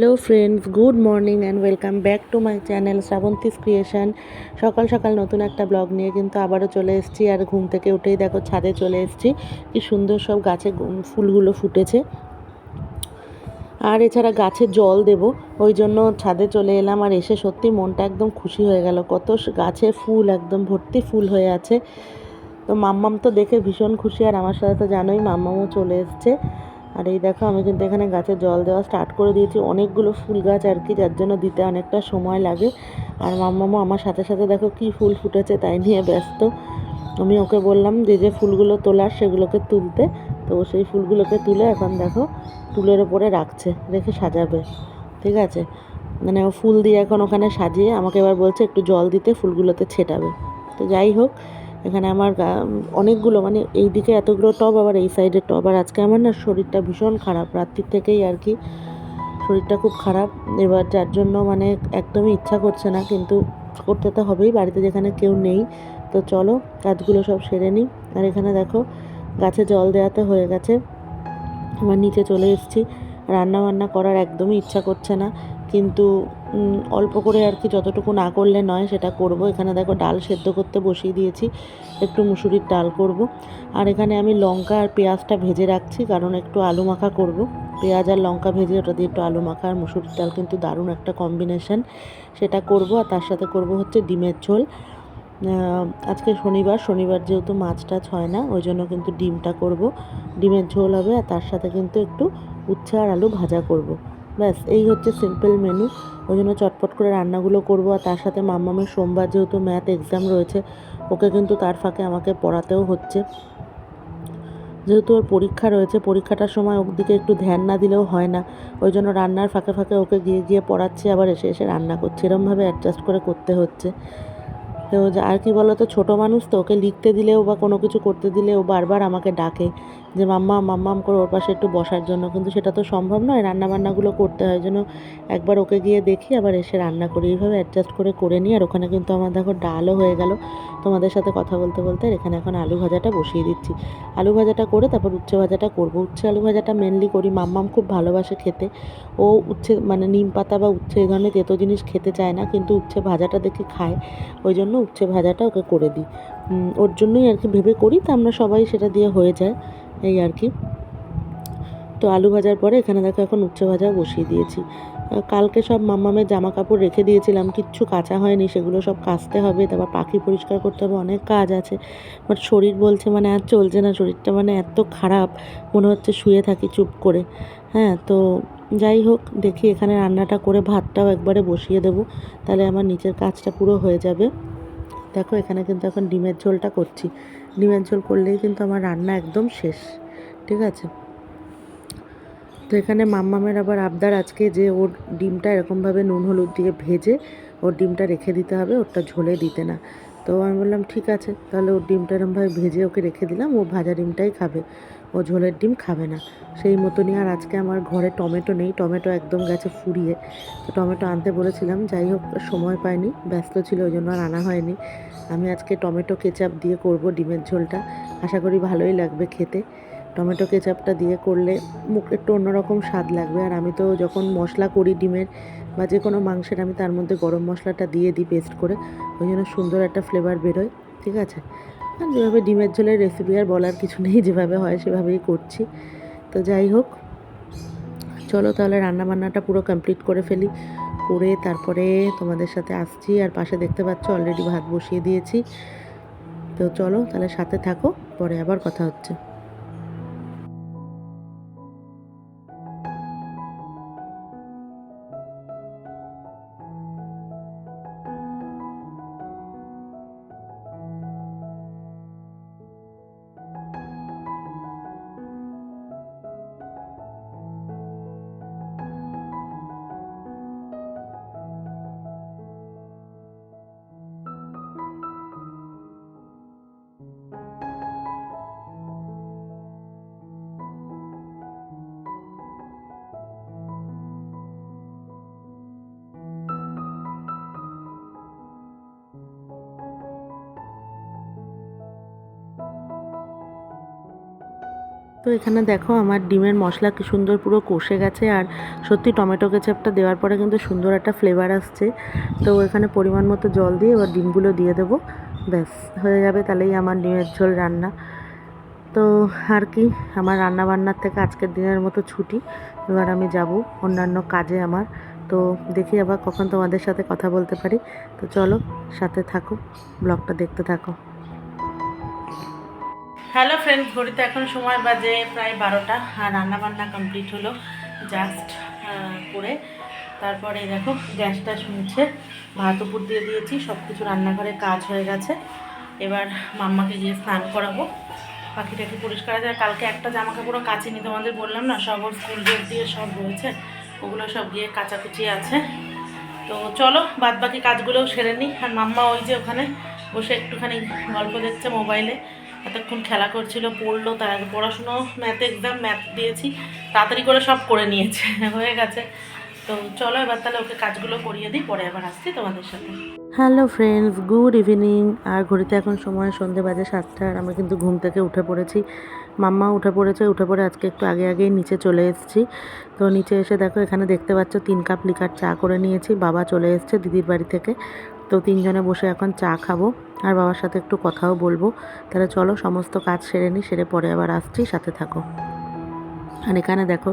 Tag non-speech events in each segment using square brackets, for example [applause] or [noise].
Hello friends good morning and welcome back to my channel Srabanti's creation সকাল সকাল নতুন একটা ব্লগ নিয়ে কিন্তু আবারও চলে এসেছি আর ঘুম থেকে উঠেই দেখো ছাদে চলে এসেছি। কি সুন্দর সব গাছে ফুলগুলো ফুটেছে। আর এছাড়া গাছে জল দেব, ওই জন্য ছাদে চলে এলাম আর এসে সত্যি মনটা একদম খুশি হয়ে গেল। কত গাছে ফুল, একদম ভর্তি ফুল হয়ে আছে। তো মাম্মাম তো দেখে ভীষণ খুশি আর আমার সাথে তো জানোই মাম্মামও চলে এসছে। আর এই দেখো, আমি কিন্তু এখানে গাছে জল দেওয়া স্টার্ট করে দিয়েছি। অনেকগুলো ফুল গাছ আর কি, যার জন্য দিতে অনেকটা সময় লাগে। আর মাম্মামও আমার সাথে সাথে দেখো কি ফুল ফুটেছে, তাই নিয়ে ব্যস্ত। আমি ওকে বললাম যে যে ফুলগুলো তোলার সেগুলোকে তুলতে। তো সেই ফুলগুলোকে তুলে এখন দেখো, টুলের ওপরে রাখছে, রেখে সাজাবে। ঠিক আছে? মানে ফুল দিয়ে এখন ওখানে সাজিয়ে আমাকে এবার বলছে, একটু জল দিতে, ফুলগুলোতে ছেটাবে। তো যাই হোক এখানে আমার অনেকগুলো মানে এই দিকে এতগুলো টব, আবার এই সাইডে টব। আর আজকে আমার না শরীরটা ভীষণ খারাপ, রাত্রির থেকেই আর কি। শরীরটা খুব খারাপ। এবার যার জন্য মানে একদমই ইচ্ছা করছে না, কিন্তু করতে তো হবেই, বাড়িতে যেখানে কেউ নেই। তো চলো, কাজগুলো সব সেরে নিই। আর এখানে দেখো, গাছে জল দেওয়াতে হয়ে গেছে। আমার নিচে চলে এসেছি। রান্না বান্না করার একদমই ইচ্ছা করছে না। কিন্তু অল্প করে আর কি যতটুকু না করলে নয় সেটা করব। এখানে দেখো ডাল সেদ্ধ করতে বসিয়ে দিয়েছি। একটু মুসুরির ডাল করব। আর এখানে আমি লঙ্কা আর পেঁয়াজটা ভেজে রাখছি, কারণ একটু আলু মাখা করব। পেঁয়াজ আর লঙ্কা ভেজে ওটা দিয়ে একটু আলু মাখা আর মুসুরির ডাল কিন্তু দারুণ একটা কম্বিনেশন সেটা করব আর তার সাথে করব হচ্ছে ডিমের ঝোল। আজকে শনিবার শনিবার যেহেতু মাছ টাছ হয় না, ওই জন্য কিন্তু ডিমটা করব। ডিমের ঝোল হবে আর তার সাথে কিন্তু একটু উচ্ছে আর আলু ভাজা করব। ব্যাস, এই হচ্ছে সিম্পল মেনু ওই জন্য চটপট করে রান্নাগুলো করব। আর তার সাথে মাম্মামের সোমবার যেহেতু ম্যাথ এক্সাম রয়েছে, ওকে কিন্তু তার ফাঁকে আমাকে পড়াতেও হচ্ছে। যেহেতু ওর পরীক্ষা রয়েছে, পরীক্ষাটার সময় ওর দিকে একটু ধ্যান না দিলেও হয় না। ওই জন্য রান্নার ফাঁকে ফাঁকে ওকে গিয়ে গিয়ে পড়াচ্ছে, আবার এসে এসে রান্না করছে। এরমভাবে অ্যাডজাস্ট করে করতে হচ্ছে। তো আর কি বলতো, ছোটো মানুষ তো, ওকে লিখতে দিলেও বা কোনো কিছু করতে দিলেও বারবার আমাকে ডাকে। যে মাম্মা, মাম্মাম করে ওর পাশে একটু বসার জন্য। কিন্তু সেটা তো সম্ভব নয় রান্না বান্নাগুলো করতে হয়। জন্য একবার ওকে গিয়ে দেখি, আবার এসে রান্না করি। এইভাবে অ্যাডজাস্ট করে করে নিই। আর ওখানে কিন্তু আমার দেখো ডালও হয়ে গেল। তোমাদের সাথে কথা বলতে বলতে এখানে এখন আলু ভাজাটা বসিয়ে দিচ্ছি। আলু ভাজাটা করে তারপর উচ্ছে ভাজাটা করব। উচ্ছে আলু ভাজাটা মেনলি করি। মাম্মাম খুব ভালোবাসে খেতে। ও উচ্ছে মানে নিম পাতা বা উচ্ছে এই ধরনের তেতো জিনিস খেতে চায় না। কিন্তু উচ্ছে ভাজাটা দেখে খায়। ওই জন্য উচ্ছে ভাজাটা ওকে করে দিই। ওর জন্যই আর কি ভেবে করি। তা আমরা সবাই সেটা দিয়ে হয়ে যায়। এই আর কি। তো আলু ভাজার পরে এখানে দেখো এখন উচ্ছে ভাজা বসিয়ে দিয়েছি। কালকে সব মাম্মামের জামা কাপড় রেখে দিয়েছিলাম, কিচ্ছু কাঁচা হয়নি, সেগুলো সব কাচতে হবে, তারপর পাখি পরিষ্কার করতে হবে, অনেক কাজ আছে। বাট শরীর বলছে মানে আর চলছে না, শরীরটা মানে এত খারাপ, মনে হচ্ছে শুয়ে থাকি চুপ করে। হ্যাঁ তো যাই হোক, দেখি এখানে রান্নাটা করে ভাতটাও একবারে বসিয়ে দেবো, তাহলে আমার নিচের কাজটা পুরো হয়ে যাবে। দেখো, এখানে কিন্তু এখন ডিমের ঝোলটা করছি। ডিমের ঝোল করলেই কিন্তু আমার রান্না একদম শেষ, ঠিক আছে? তো এখানে মাম্মামের আবার আবদার আজকে যে ওর ডিমটা এরকমভাবে নুন হলুদ দিয়ে ভেজে ওর ডিমটা রেখে দিতে হবে, ওরটা ঝোলে দিতে না। তো আমি বললাম, ঠিক আছে, তাহলে ওর ডিমটা এরমভাবে ভেজে ওকে রেখে দিলাম, ও ভাজা ডিমটাই খাবে, ও ঝোলের ডিম খাবে না। সেই মতনই আর আজকে আমার ঘরে টমেটো নেই, টমেটো একদম গেছে ফুরিয়ে। তো টমেটো আনতে বলেছিলাম, যাই হোক, সময় পাইনি, ব্যস্ত ছিল, ওই জন্য আর আনা হয়নি। আমি আজকে টমেটো কেচাপ দিয়ে করব ডিমের ঝোলটা, আশা করি ভালোই লাগবে খেতে। টমেটো কেচাপটা দিয়ে করলে মুখ একটু অন্যরকম স্বাদ লাগবে। আর আমি তো যখন মশলা করি ডিমের বা যে কোনো মাংসের, আমি তার মধ্যে গরম মশলাটা দিয়ে দিই পেস্ট করে। ওই জন্য সুন্দর একটা ফ্লেভার বেরোয়, ঠিক আছে? আর যেভাবে ডিমের ঝোলের রেসিপি আর বলার কিছু নেই, যেভাবে হয় সেভাবেই করছি। তো যাই হোক, চলো তাহলে রান্না বান্নাটা পুরো কমপ্লিট করে ফেলি। করে তারপরে তোমাদের সাথে আসছি। আর পাশে দেখতে পাচ্ছ অলরেডি ভাত বসিয়ে দিয়েছি। তো চলো তাহলে সাথে থাকো, পরে আবার কথা হচ্ছে। তো এখানে দেখো আমার ডিমের মশলা কি সুন্দর পুরো কষে গেছে আর সত্যি টমেটো কেচাপটা দেওয়ার পরে কিন্তু সুন্দর একটা ফ্লেভার আসছে। তো এখানে পরিমাণ মতো জল দিয়ে এবার ডিমগুলো দিয়ে দেবো। ব্যাস, হয়ে যাবে তাহলেই আমার ডিমের ঝোল রান্না। তো আর কি, আমার রান্না বান্নার থেকে আজকের দিনের মতো ছুটি। এবার আমি যাব অন্যান্য কাজে আমার। তো দেখি আবার কখন তোমাদের সাথে কথা বলতে পারি। তো চলো সাথে থাকো, ব্লগটা দেখতে থাকো। হ্যালো ফ্রেন্ডস ঘড়িতে এখন সময় বাজে প্রায় বারোটা আর রান্না বান্না কমপ্লিট হলো জাস্ট করে। তারপরে দেখো, গ্যাসটা শুনছে, ভাত উপর দিয়ে দিয়েছি সব কিছু রান্নাঘরে কাজ হয়ে গেছে। এবার মাম্মাকে গিয়ে স্নান করাবো। পাখি টাকি পরিষ্কার আছে। কালকে একটা জামা কাপড়ও কাচিনি, তোমাদের বললাম না, সব ওর স্কুল ড্রেস দিয়ে সব রয়েছে। ওগুলো সব গিয়ে কাচাকুচি আছে। তো চলো বাদ বাকি কাজগুলোও সেরে নিই। আর মাম্মা ওই যে ওখানে বসে একটুখানি গল্প দেখছে মোবাইলে। এতক্ষণ খেলা করছিল, পড়ল, তার পড়াশুনো ম্যাথ এক্সাম ম্যাথ দিয়েছি, তাড়াতাড়ি করে সব করে নিয়েছে, [laughs] হয়ে গেছে। তো চলো এবার তাহলে ওকে কাজগুলো করিয়ে দিই, পরে আবার আসছি তোমাদের সাথে। হ্যালো ফ্রেন্ডস গুড ইভিনিং আর ঘড়িতে এখন সময় সন্ধে বাজে সাতটা, আর আমরা কিন্তু ঘুম থেকে উঠে পড়েছি। মাম্মা উঠে পড়েছে, উঠে পড়ে আজকে একটু আগে আগেই নিচে চলে এসেছি। তো নিচে এসে দেখো, এখানে দেখতে পাচ্ছ, তিন কাপ লিকার চা করে নিয়েছি। বাবা চলে এসেছে দিদির বাড়ি থেকে। তো তিনজনে বসে এখন চা খাব আর বাবার সাথে একটু কথাও বলব। তাহলে চলো, সমস্ত কাজ সেরে নিই সেরে পরে আবার আসছি, সাথে থাকো। আর এখানে দেখো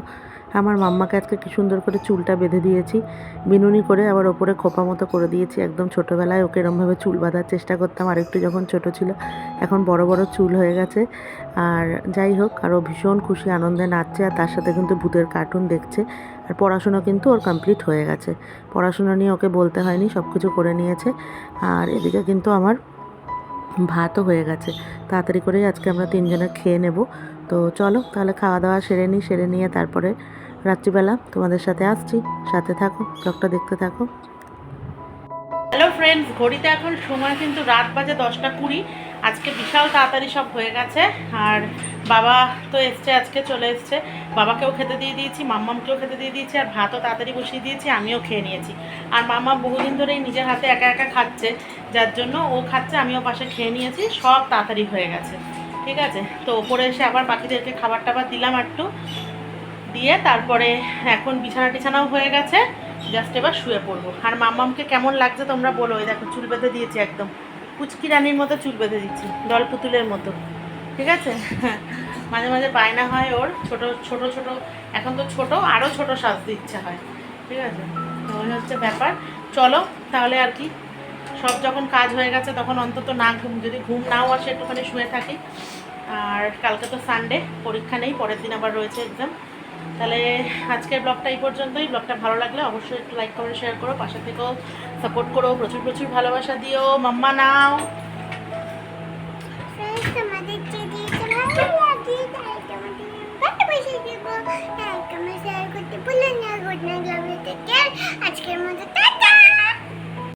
আমার মাম্মাকে আজকে কি সুন্দর করে চুলটা বেঁধে দিয়েছি। বিনুনি করে আবার ওপরে খোপা মতো করে দিয়েছি। একদম ছোটোবেলায় ওকে এরমভাবে চুল বাঁধার চেষ্টা করতাম। আর একটু যখন ছোট ছিল, এখন বড় বড় চুল হয়ে গেছে। আর যাই হোক, আরও ভীষণ খুশি, আনন্দে নাচছে। আর তার সাথে কিন্তু ভূতের কার্টুন দেখছে। আর পড়াশুনো কিন্তু ওর কমপ্লিট হয়ে গেছে। পড়াশুনো নিয়ে ওকে বলতে হয়নি সব কিছু করে নিয়েছে। আর এদিকে কিন্তু আমার ভাতও হয়ে গেছে। তাড়াতাড়ি করেই আজকে আমরা তিনজনে খেয়ে নেব। তো চলো, তাহলে খাওয়া দাওয়া সেরে নিই, সেরে নিয়ে তারপরে রাত্রিবেলা তোমাদের সাথে আসছি। সাথে থাকো, ব্লগটা দেখতে থাকো। হ্যালো ফ্রেন্ডস ঘড়িতে এখন সময় কিন্তু রাত বাজে দশটা কুড়ি। আজকে বিশাল তাড়াতাড়ি সব হয়ে গেছে। আর বাবা তো এসছে, আজকে চলে এসছে। বাবাকেও খেতে দিয়ে দিয়েছি, মাম্মামকেও খেতে দিয়ে দিয়েছি, আর ভাতও তাড়াতাড়ি বসিয়ে দিয়েছি, আমিও খেয়ে নিয়েছি। আর মাম্মা বহুদিন ধরেই নিজের হাতে একা একা খাচ্ছে, যার জন্য ও খাচ্ছে, আমিও পাশে খেয়ে নিয়েছি, সব তাড়াতাড়ি হয়ে গেছে। ঠিক আছে? তো ওপরে এসে আবার পাখিদেরকে খাবার টাবার দিলাম একটু দিয়ে তারপরে এখন বিছানা টিছানাও হয়ে গেছে। জাস্ট এবার শুয়ে পড়ব। আর মাম্মামকে কেমন লাগছে তোমরা বলো। ওই দেখো, চুল বেঁধে দিয়েছি একদম। কুচকি রানির মতো চুল বেঁধে দিচ্ছি, দল পুতুলের মতো। ঠিক আছে? [laughs] মাঝে মাঝে বায়না হয় ওর। ছোট ছোট ছোট। এখন তো ছোট আরও ছোট সাজতে ইচ্ছা হয়। ঠিক আছে? তো ওই হচ্ছে ব্যাপার। চলো, তাহলে আর কি। সব যখন কাজ হয়ে গেছে, তখন অন্তত না ঘুম, যদি ঘুম নাও আসে একটুখানি শুয়ে থাকি। আর কালকে তো সানডে পরীক্ষা নেই, পরের দিন আবার রয়েছে একদম তাহলে আজকের ব্লগটা এই পর্যন্তই। ব্লগটা ভালো লাগলে অবশ্যই একটু লাইক করে শেয়ার করো, পাশে থেকেও সাপোর্ট করো, প্রচুর প্রচুর ভালোবাসা দিও। মাম্মা নাও।